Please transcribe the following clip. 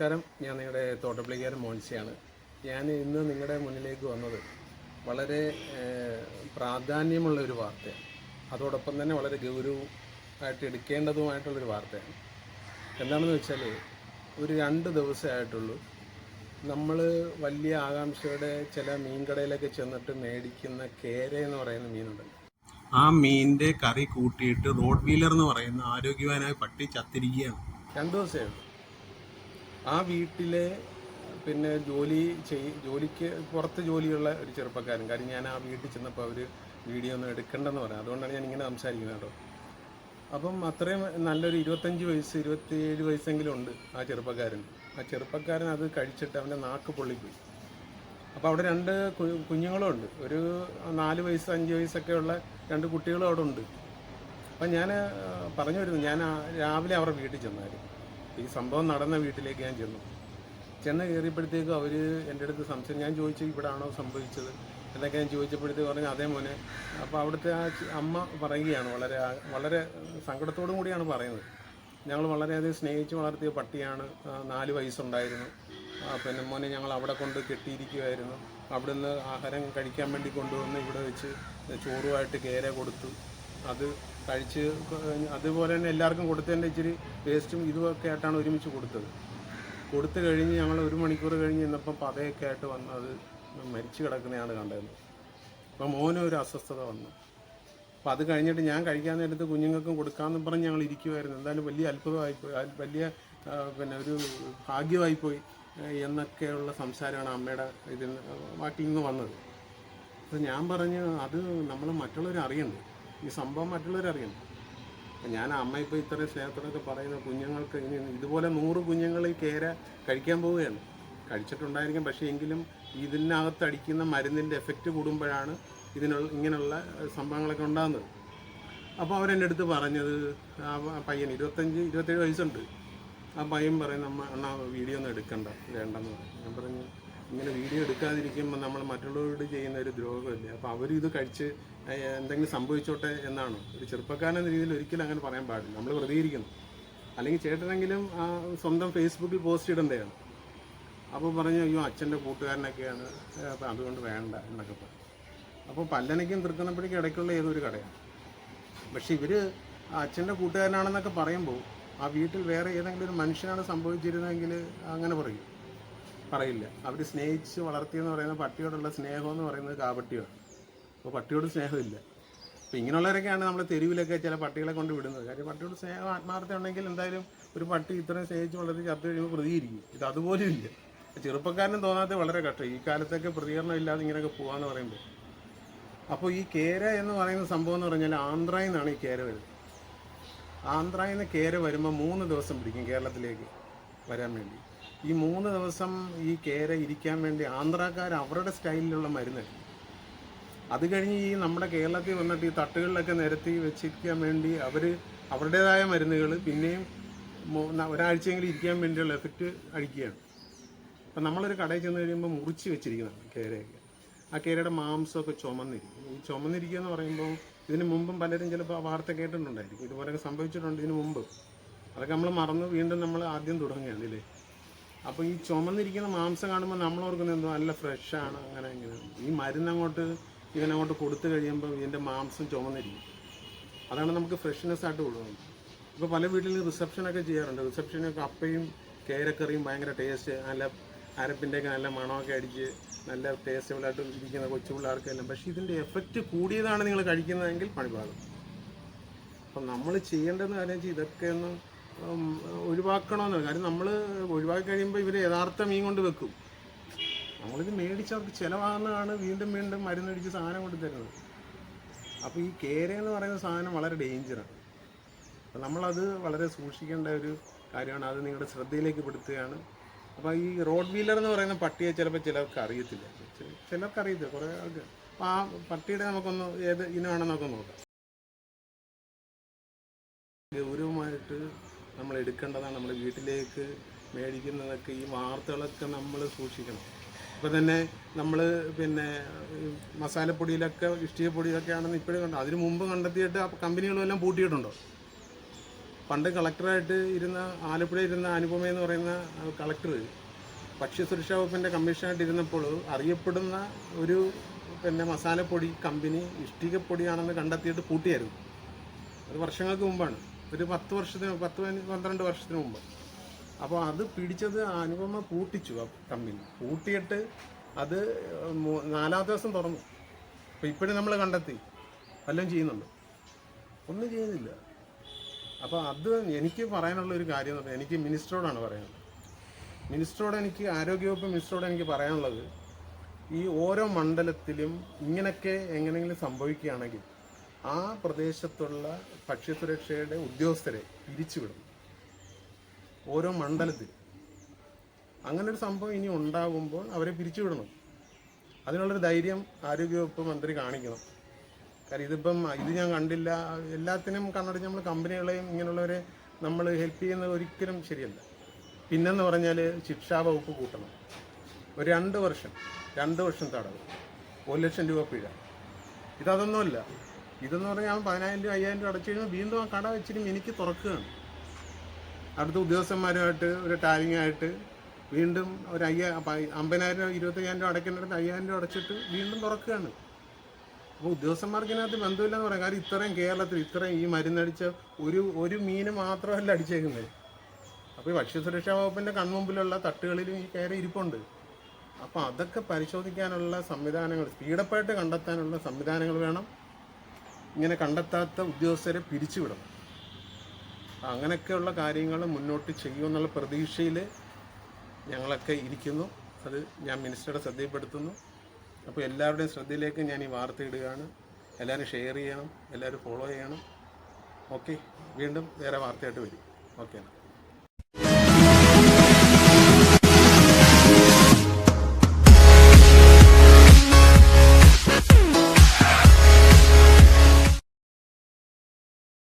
നമസ്കാരം. ഞാൻ നിങ്ങളുടെ തോട്ടപ്പള്ളിക്കാരൻ മോൻസിയാണ്. ഞാൻ ഇന്ന് നിങ്ങളുടെ മുന്നിലേക്ക് വന്നത് വളരെ പ്രാധാന്യമുള്ള ഒരു വാർത്തയാണ്. അതോടൊപ്പം തന്നെ വളരെ ഗൗരവമായിട്ട് എടുക്കേണ്ടതുമായിട്ടുള്ളൊരു വാർത്തയാണ്. എന്താണെന്ന് വെച്ചാൽ ഒരു രണ്ട് ദിവസമായിട്ടുള്ളൂ നമ്മൾ വലിയ ആകാംക്ഷയോടെ ചില മീൻകടയിലൊക്കെ ചെന്നിട്ട് മേടിക്കുന്ന കേര എന്ന് പറയുന്ന മീനുണ്ട്. ആ മീനിന്റെ കറി കൂട്ടിയിട്ട് റോഡ് വീലർ എന്ന് പറയുന്ന ആരോഗ്യവാനായ പട്ടി ചത്തിരിക്കുകയാണ്. രണ്ട് ദിവസമേ ഉള്ളൂ. ആ വീട്ടിലെ പിന്നെ ജോലി ചെയ് ജോലിക്ക് പുറത്ത് ജോലിയുള്ള ഒരു ചെറുപ്പക്കാരൻ. കാര്യം ഞാൻ ആ വീട്ടിൽ ചെന്നപ്പോൾ അവർ വീഡിയോ ഒന്നും എടുക്കണ്ടെന്ന് പറയാം അതുകൊണ്ടാണ് ഞാൻ ഇങ്ങനെ സംസാരിക്കുന്നത് കേട്ടോ. അപ്പം അത്രയും നല്ലൊരു ഇരുപത്തഞ്ച് വയസ്സ് ഇരുപത്തിയേഴ് വയസ്സെങ്കിലും ഉണ്ട് ആ ചെറുപ്പക്കാരൻ. ആ ചെറുപ്പക്കാരൻ അത് കഴിച്ചിട്ട് അവന്റെ നാക്ക് പൊള്ളിപ്പോയി. അപ്പോൾ അവിടെ രണ്ട് കുഞ്ഞുങ്ങളും ഉണ്ട് ഒരു നാല് വയസ്സ് അഞ്ച് വയസ്സൊക്കെ ഉള്ള രണ്ട് കുട്ടികളും അവിടെ ഉണ്ട്. അപ്പം ഞാൻ പറഞ്ഞു വരുന്നു ഞാൻ രാവിലെ അവരുടെ വീട്ടിൽ ചെന്നായിരുന്നു. ഈ സംഭവം നടന്ന വീട്ടിലേക്ക് ഞാൻ ചെന്നു. ചെന്ന് കയറിയപ്പോഴത്തേക്കും അവർ എന്റെ അടുത്ത് സംശയം ഞാൻ ചോദിച്ചു ഇവിടാണോ സംഭവിച്ചത് എന്നൊക്കെ ഞാൻ ചോദിച്ചപ്പോഴത്തേക്ക് പറഞ്ഞു അതേ മോനെ. അപ്പോൾ അവിടുത്തെ ആ അമ്മ പറയുകയാണ് വളരെ വളരെ സങ്കടത്തോടും കൂടിയാണ് പറയുന്നത്. ഞങ്ങൾ വളരെയധികം സ്നേഹിച്ച് വളർത്തിയ പട്ടിയാണ് നാല് വയസ്സുണ്ടായിരുന്നു. പിന്നെ മോനെ ഞങ്ങൾ അവിടെ കൊണ്ട് കെട്ടിയിരിക്കുമായിരുന്നു അവിടുന്ന് ആഹാരം കഴിക്കാൻ വേണ്ടി കൊണ്ടുവന്ന് ഇവിടെ വെച്ച് ചോറുമായിട്ട് കേര കൊടുത്തു. അത് കഴിച്ച് അതുപോലെ തന്നെ എല്ലാവർക്കും കൊടുത്തതിന്റെ ഇച്ചിരി വേസ്റ്റും ഇതുമൊക്കെ ആയിട്ടാണ് ഒരുമിച്ച് കൊടുത്തത്. കൊടുത്തു കഴിഞ്ഞ് ഞങ്ങൾ ഒരു മണിക്കൂർ കഴിഞ്ഞ് ഇന്നപ്പം പതയൊക്കെ ആയിട്ട് വന്ന് അത് മരിച്ചു കിടക്കുന്നതാണ് കണ്ടത്. അപ്പം മോനും ഒരു അസ്വസ്ഥത വന്നു. അപ്പം അത് കഴിഞ്ഞിട്ട് ഞാൻ കഴിക്കാൻ നേരത്ത് കുഞ്ഞുങ്ങൾക്കും കൊടുക്കാമെന്ന് പറഞ്ഞ് ഞങ്ങൾ ഇരിക്കുമായിരുന്നു എന്തായാലും വലിയ അത്ഭുതമായിപ്പോയി അത് വലിയ പിന്നെ ഒരു ഭാഗ്യമായിപ്പോയി പോയി എന്നൊക്കെയുള്ള സംസാരമാണ് അമ്മയുടെ ഇതിൽ വാക്കിൽ നിന്ന് വന്നത്. അപ്പോൾ ഞാൻ പറഞ്ഞു അത് നമ്മൾ മറ്റുള്ളവർ അറിയണ്ടേ. ഈ സംഭവം മറ്റുള്ളവരറിയണം ഞാൻ അമ്മ ഇപ്പോൾ ഇത്രയും സ്നേഹത്തോടൊക്കെ പറയുന്ന കുഞ്ഞുങ്ങൾക്ക് ഇനി ഇതുപോലെ നൂറ് കുഞ്ഞുങ്ങൾ ഈ കേര കഴിക്കാൻ പോവുകയാണ്. കഴിച്ചിട്ടുണ്ടായിരിക്കും പക്ഷേ എങ്കിലും ഇതിനകത്ത് അടിക്കുന്ന മരുന്നിന്റെ എഫക്റ്റ് കൂടുമ്പോഴാണ് ഇതിനുള്ള ഇങ്ങനെയുള്ള സംഭവങ്ങളൊക്കെ ഉണ്ടാകുന്നത്. അപ്പോൾ അവരെന്റെ അടുത്ത് പറഞ്ഞത് ആ പയ്യൻ ഇരുപത്തഞ്ച് ഇരുപത്തേഴ് വയസ്സുണ്ട്. ആ പയ്യൻ പറയുന്ന അമ്മ അണ്ണാ വീഡിയോ ഒന്നും എടുക്കണ്ട വേണ്ടെന്ന് പറഞ്ഞു ഞാൻ പറഞ്ഞു ഇങ്ങനെ വീഡിയോ എടുക്കാതിരിക്കുമ്പോൾ നമ്മൾ മറ്റുള്ളവരോട് ചെയ്യുന്ന ഒരു ദ്രോഹമല്ലേ? അപ്പോൾ അവരും ഇത് കഴിച്ച് എന്തെങ്കിലും സംഭവിച്ചോട്ടെ എന്നാണ്? ഒരു ചെറുപ്പക്കാരൻ എന്ന രീതിയിൽ ഒരിക്കലും അങ്ങനെ പറയാൻ പാടില്ല. നമ്മൾ പ്രതികരിക്കുന്നു അല്ലെങ്കിൽ ചേട്ടനെങ്കിലും സ്വന്തം ഫേസ്ബുക്കിൽ പോസ്റ്റ് ഇടേണ്ടതാണ് അപ്പോൾ പറഞ്ഞു അയ്യോ അച്ഛന്റെ കൂട്ടുകാരനൊക്കെയാണ് അപ്പം അതുകൊണ്ട് വേണ്ട എന്നൊക്കെ പറഞ്ഞു. അപ്പോൾ പല്ലനയ്ക്കും തൃക്കുന്നപ്പടിക്കും ഇടയ്ക്കുള്ള ഏതൊരു കടയാണ്. പക്ഷേ ഇവർ അച്ഛന്റെ കൂട്ടുകാരനാണെന്നൊക്കെ പറയുമ്പോൾ ആ വീട്ടിൽ വേറെ ഏതെങ്കിലും ഒരു മനുഷ്യനാണ് സംഭവിച്ചിരുന്നെങ്കിൽ അങ്ങനെ പറയും. പറയില്ല. അവർ സ്നേഹിച്ച് വളർത്തിയെന്ന് പറയുന്ന പട്ടിയോടുള്ള സ്നേഹം എന്ന് പറയുന്നത് കാപട്ടിയാണ് അപ്പോൾ പട്ടിയോട് സ്നേഹമില്ല. അപ്പോൾ ഇങ്ങനെയുള്ളവരൊക്കെയാണ് നമ്മൾ തെരുവിലൊക്കെ ചില പട്ടികളെ കൊണ്ട് വിടുന്നത്. കാര്യം പട്ടിയോട് സ്നേഹം ആത്മാർത്ഥം ഉണ്ടെങ്കിൽ എന്തായാലും ഒരു പട്ടി ഇത്രയും സ്നേഹിച്ച് വളർത്തി ചത്തു കഴിയുമ്പോൾ പ്രതികരിക്കും. ഇത് അതുപോലും ഇല്ല. ചെറുപ്പക്കാരനും തോന്നാത്ത വളരെ കഷ്ടം. ഈ കാലത്തൊക്കെ പ്രതികരണം ഇല്ലാതെ ഇങ്ങനെയൊക്കെ പോകാന്ന് പറയുമ്പോൾ അപ്പോൾ ഈ കേര എന്ന് പറയുന്ന സംഭവം എന്ന് പറഞ്ഞാൽ ആന്ധ്രയിൽ നിന്നാണ് ഈ കേര വരുന്നത്. ആന്ധ്രയിൽ നിന്ന് കേര വരുമ്പോൾ മൂന്ന് ദിവസം പിടിക്കും കേരളത്തിലേക്ക് വരാൻ വേണ്ടി. ഈ മൂന്ന് ദിവസം ഈ കേര ഇരിക്കാൻ വേണ്ടി ആന്ധ്രാക്കാർ അവരുടെ സ്റ്റൈലിലുള്ള മരുന്ന് അത് കഴിഞ്ഞ് ഈ നമ്മുടെ കേരളത്തിൽ വന്നിട്ട് ഈ തട്ടുകളിലൊക്കെ നിരത്തി വെച്ചിരിക്കാൻ വേണ്ടി അവർ അവരുടേതായ മരുന്നുകൾ പിന്നെയും ഒരാഴ്ചയെങ്കിലും ഇരിക്കാൻ വേണ്ടിയുള്ള എഫക്റ്റ് അടിക്കുകയാണ്. അപ്പം നമ്മളൊരു കടയിൽ ചെന്ന് കഴിയുമ്പോൾ മുറിച്ച് വെച്ചിരിക്കുന്നതാണ് കേരയൊക്കെ. ആ കേരയുടെ മാംസമൊക്കെ ചുമന്നിരിക്കും ഈ ചുമന്നിരിക്കുക എന്ന് പറയുമ്പോൾ ഇതിന് മുമ്പും പലരും ചിലപ്പോൾ വാർത്ത കേട്ടിട്ടുണ്ടായിരിക്കും. ഇതുപോലെയൊക്കെ സംഭവിച്ചിട്ടുണ്ട് ഇതിന് മുമ്പ്. അതൊക്കെ നമ്മൾ മറന്ന് വീണ്ടും നമ്മൾ ആദ്യം തുടങ്ങുകയാണ് ഇല്ലേ അപ്പോൾ ഈ ചുമന്നിരിക്കുന്ന മാംസം കാണുമ്പോൾ നമ്മൾ ഓർക്കുന്നത് എന്തോ നല്ല ഫ്രഷാണ് അങ്ങനെ ഇങ്ങനെ. ഈ മരുന്ന് അങ്ങോട്ട് ഇതിനങ്ങോട്ട് കൊടുത്തു കഴിയുമ്പോൾ ഇതിന്റെ മാംസം ചുമന്നിരിക്കും. അതാണ് നമുക്ക് ഫ്രഷ്നെസ് ആയിട്ട് കൊടുക്കുന്നത്. ഇപ്പോൾ പല വീട്ടിലും റിസപ്ഷനൊക്കെ ചെയ്യാറുണ്ട്. റിസപ്ഷനൊക്കെ അപ്പയും കേരക്കറിയും ഭയങ്കര ടേസ്റ്റ് നല്ല അരപ്പിന്റെയൊക്കെ നല്ല മണമൊക്കെ അടിച്ച് നല്ല ടേസ്റ്റബിളായിട്ട് ഇരിക്കുന്ന കൊച്ചു പിള്ളേർക്കെല്ലാം. പക്ഷേ ഇതിന്റെ എഫക്റ്റ് കൂടിയതാണ് നിങ്ങൾ കഴിക്കുന്നതെങ്കിൽ പണിപാടും അപ്പം നമ്മൾ ചെയ്യേണ്ടതെന്ന് കാര്യം വെച്ചാൽ ഇതൊക്കെ ഒന്ന് ഒഴിവാക്കണമെന്ന് കാര്യം നമ്മൾ ഒഴിവാക്കി കഴിയുമ്പോൾ ഇവർ യഥാർത്ഥ മീൻ കൊണ്ട് വെക്കും. നമ്മളിത് മേടിച്ച് അവർക്ക് ചിലവാകുന്നതാണ് വീണ്ടും വീണ്ടും മരുന്നടിച്ച് സാധനം കൊണ്ട് തരുന്നത്. അപ്പോൾ ഈ കേര എന്ന് പറയുന്ന സാധനം വളരെ ഡേഞ്ചറാണ് അപ്പം നമ്മളത് വളരെ സൂക്ഷിക്കേണ്ട ഒരു കാര്യമാണ്. അത് നിങ്ങളുടെ ശ്രദ്ധയിലേക്ക് പെടുത്തുകയാണ്. അപ്പോൾ ഈ റോഡ് വീലർ എന്ന് പറയുന്ന പട്ടിയെ ചിലപ്പോൾ ചിലർക്ക് അറിയത്തില്ല. ചിലർക്ക് അറിയത്തില്ല. കുറേ ആൾക്ക്. അപ്പോൾ ആ പട്ടിയുടെ നമുക്കൊന്ന് ഏത് ഇനമാണെന്നൊക്കെ നോക്കാം. ഗൗരവമായിട്ട് നമ്മൾ എടുക്കേണ്ടതാണ് നമ്മൾ വീട്ടിലേക്ക് മേടിക്കുന്നതൊക്കെ ഈ വാർത്തകളൊക്കെ നമ്മൾ സൂക്ഷിക്കണം. ഇപ്പം തന്നെ നമ്മൾ പിന്നെ മസാലപ്പൊടിയിലൊക്കെ ഇഷ്ടികപ്പൊടിയിലൊക്കെ ആണെന്ന് ഇപ്പോഴും കണ്ടു. അതിന് മുമ്പ് കണ്ടെത്തിയിട്ട് ആ കമ്പനികളെല്ലാം പൂട്ടിയിട്ടുണ്ടോ? പണ്ട് കളക്ടറായിട്ട് ഇരുന്ന ആലപ്പുഴ ഇരുന്ന അനുപമ എന്ന് പറയുന്ന കളക്ടർ ഭക്ഷ്യസുരക്ഷാ വകുപ്പിന്റെ കമ്മീഷനായിട്ട് ഇരുന്നപ്പോൾ അറിയപ്പെടുന്ന ഒരു പിന്നെ മസാലപ്പൊടി കമ്പനി ഇഷ്ടികപ്പൊടിയാണെന്ന് കണ്ടെത്തിയിട്ട് പൂട്ടിയായിരുന്നു. അത് വർഷങ്ങൾക്ക് മുമ്പാണ്. ഒരു പത്ത് വർഷത്തിന് പത്ത് പന്ത്രണ്ട് വർഷത്തിന് മുമ്പ്. അപ്പോൾ അത് പിടിച്ചത് അനുപമ പൂട്ടിച്ചു ആ കമ്പനി. പൂട്ടിയിട്ട് അത് നാലാമത്തെ ദിവസം തുറന്നു. അപ്പോൾ ഇപ്പോഴും നമ്മൾ കണ്ടെത്തി. വല്ലതും ചെയ്യുന്നുണ്ട്. ഒന്നും ചെയ്യുന്നില്ല. അപ്പോൾ അത് എനിക്ക് പറയാനുള്ള ഒരു കാര്യം എന്ന് എനിക്ക് മിനിസ്റ്ററോടാണ് പറയുന്നത് മിനിസ്റ്ററോട് എനിക്ക് ആരോഗ്യവകുപ്പ് മിനിസ്റ്ററോട് എനിക്ക് പറയാനുള്ളത് ഈ ഓരോ മണ്ഡലത്തിലും ഇങ്ങനെയൊക്കെ എങ്ങനെയെങ്കിലും സംഭവിക്കുകയാണെങ്കിൽ ആ പ്രദേശത്തുള്ള ഭക്ഷ്യസുരക്ഷയുടെ ഉദ്യോഗസ്ഥരെ പിരിച്ചുവിടും ഓരോ മണ്ഡലത്തിൽ അങ്ങനെ ഒരു സംഭവം ഇനി ഉണ്ടാകുമ്പോൾ അവരെ പിരിച്ചുവിടണം. അതിനുള്ളൊരു ധൈര്യം ആരോഗ്യവകുപ്പ് മന്ത്രി കാണിക്കണം. കാര്യം ഇതിപ്പം ഇത് ഞാൻ കണ്ടില്ല. എല്ലാത്തിനും കണ്ണടച്ച് നമ്മൾ കമ്പനികളെയും ഇങ്ങനെയുള്ളവരെ നമ്മൾ ഹെൽപ്പ് ചെയ്യുന്നത് ഒരിക്കലും ശരിയല്ല. പിന്നെന്ന് പറഞ്ഞാൽ ശിക്ഷാ വകുപ്പ് കൂട്ടണം. ഒരു രണ്ട് വർഷം രണ്ട് വർഷം തടവ്. ഒരു ലക്ഷം രൂപ പിഴ. ഇതതൊന്നുമല്ല. ഇതെന്ന് പറഞ്ഞാൽ അവൻ പതിനായിരം രൂപ അയ്യായിരം രൂപ അടച്ചു വീണ്ടും ആ കട വെച്ചിട്ട് എനിക്ക് തുറക്കുകയാണ്. അടുത്ത ഉദ്യോഗസ്ഥന്മാരുമായിട്ട് ഒരു ടാലിംഗ് ആയിട്ട് വീണ്ടും ഒരു അയ്യ അമ്പതിനായിരം രൂപ ഇരുപത്തയ്യായിരം രൂപ അടയ്ക്കേണ്ടത് അയ്യായിരം രൂപ അടച്ചിട്ട് വീണ്ടും തുറക്കുകയാണ്. അപ്പോൾ ഉദ്യോഗസ്ഥന്മാർക്ക് ഇതിനകത്ത് ബന്ധമില്ലെന്ന് പറയാം. കാരണം ഇത്രയും കേരളത്തിൽ ഇത്രയും ഈ മരുന്നടിച്ച ഒരു ഒരു മീന് മാത്രമല്ല അടിച്ചേക്കുന്നത്. അപ്പോൾ ഈ ഭക്ഷ്യസുരക്ഷാ വകുപ്പിന്റെ കൺമുമ്പിലുള്ള തട്ടുകളിലും ഈ കയറി ഇരിപ്പുണ്ട്. അപ്പോൾ അതൊക്കെ പരിശോധിക്കാനുള്ള സംവിധാനങ്ങൾ സ്പീഡപ്പായിട്ട് കണ്ടെത്താനുള്ള സംവിധാനങ്ങൾ വേണം. ഇങ്ങനെ കണ്ടെത്താത്ത ഉദ്യോഗസ്ഥരെ പിരിച്ചുവിടണം. അപ്പം അങ്ങനെയൊക്കെയുള്ള കാര്യങ്ങൾ മുന്നോട്ട് ചെയ്യുമെന്നുള്ള പ്രതീക്ഷയിൽ ഞങ്ങളൊക്കെ ഇരിക്കുന്നു. അത് ഞാൻ മിനിസ്റ്ററുടെ ശ്രദ്ധയിൽപ്പെടുത്തുന്നു. അപ്പോൾ എല്ലാവരുടെയും ശ്രദ്ധയിലേക്ക് ഞാൻ ഈ വാർത്ത ഇടുകയാണ്. എല്ലാവരും ഷെയർ ചെയ്യണം. എല്ലാവരും ഫോളോ ചെയ്യണം. ഓക്കെ. വീണ്ടും വേറെ വാർത്തയായിട്ട് വരും. ഓക്കെ.